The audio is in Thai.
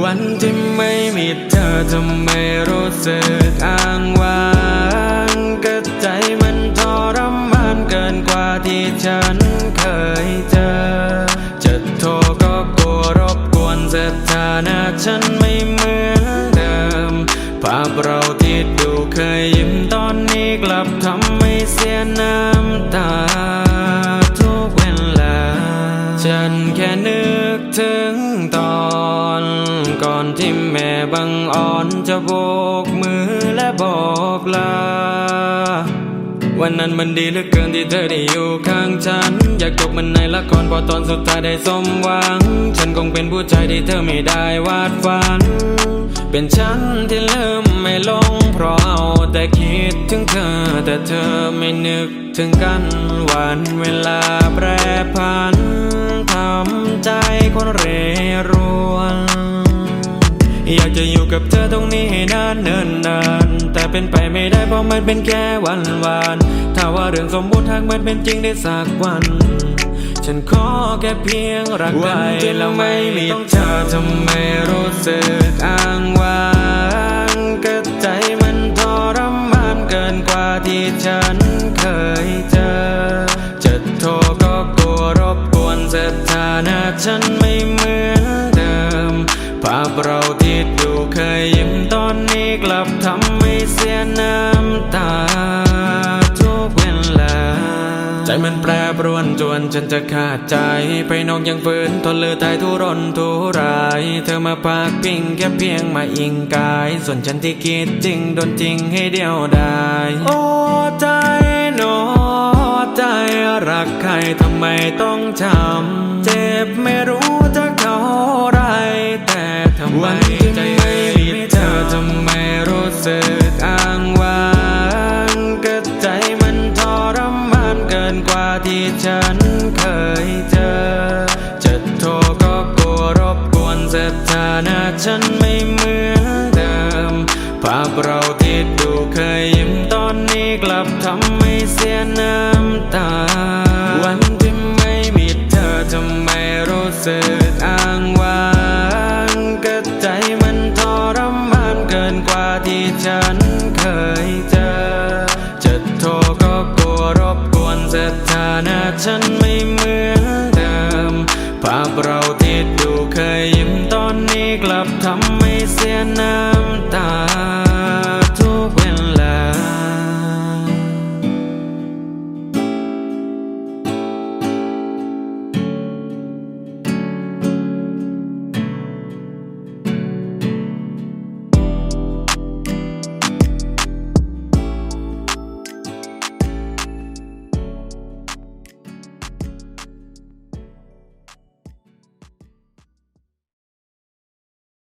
วันที่ไม่มีเธอทำไมรู้สึกอ้างว้างก็ใจมันทรมานเกินกว่าที่ฉันเคยเจอ จะโทรก็กลัวรบกวนสถานะฉันไม่เหมือนเดิม ภาพเราที่ดูเคยยิ้มตอนนี้กลับทำให้เสียน้ำตาทุกเวลา ฉันแค่นึกถึงตอน อนที่แม่บังอ่อนจะโบกมือและบอกลา วันนั้นมันดีเหลือเกินที่เธอได้อยู่ข้างฉัน อยากจบมันในละครพอตอนสุดท้ายได้สมหวัง ฉันคงเป็นผู้ชายที่เธอไม่ได้วาดฝัน เป็นฉันที่ลืมไม่ลงเพราะเอาแต่คิดถึงเธอ แต่เธอไม่นึกถึงกันวันเวลาแปรผันทำใจคนเร่รวนอยาก จะอยู่กับเธอตรงนี้ให้นานเนินนาน แต่เป็นไปไม่ได้เพราะมันเป็นแค่วันวาน ถ้าว่าเรื่องสมบูรณ์ทางมันเป็นจริงได้สักวัน ฉันขอแค่เพียงรักได้แล้วไม่มีเธอทำไมรู้สึกอ้างว้างก็ใจมันทรมานเกินกว่าที่ฉันเคยเจอ จะโทรก็กลัวรบกวนสถานะฉันไม่เหมือนาพเราที่ดูเคยยิ้มตอนนี้กลับทำให้เสียน้ำตา ทุกเวลา ใจมันแปรปรวนจวนฉันจะขาดใจ ไปนอกยังฝืนทนเลือตายทุรนทุราย เธอมาพากพิงแค่เพียงมาอิงกาย ส่วนฉันที่คิดจริงโดนจริงให้เดียวได้โอ้ใจหนอ ใจรักใครทำไมต้องช้ำเจ็บไม่รู้จะเท่าไรแต่ทำไมใจไม่มีเธอทำไมรู้สึกอ้างว้างก็ใจมันทรมานเกินกว่าที่ฉันเคยเจอ จะโทรก็กลัวรบกวนสถานะฉันไม่เหมือนเดิมภาพเรา ทำให้เสียน้ำตา วันที่ไม่มีเธอทำไมรู้สึกอ้างว้างก็ใจมันทรมานเกินกว่าที่ฉันเคยเจอ จะโทรก็กลัวรบกวนสถานะฉันไม่เหมือนเดิมภาพเรา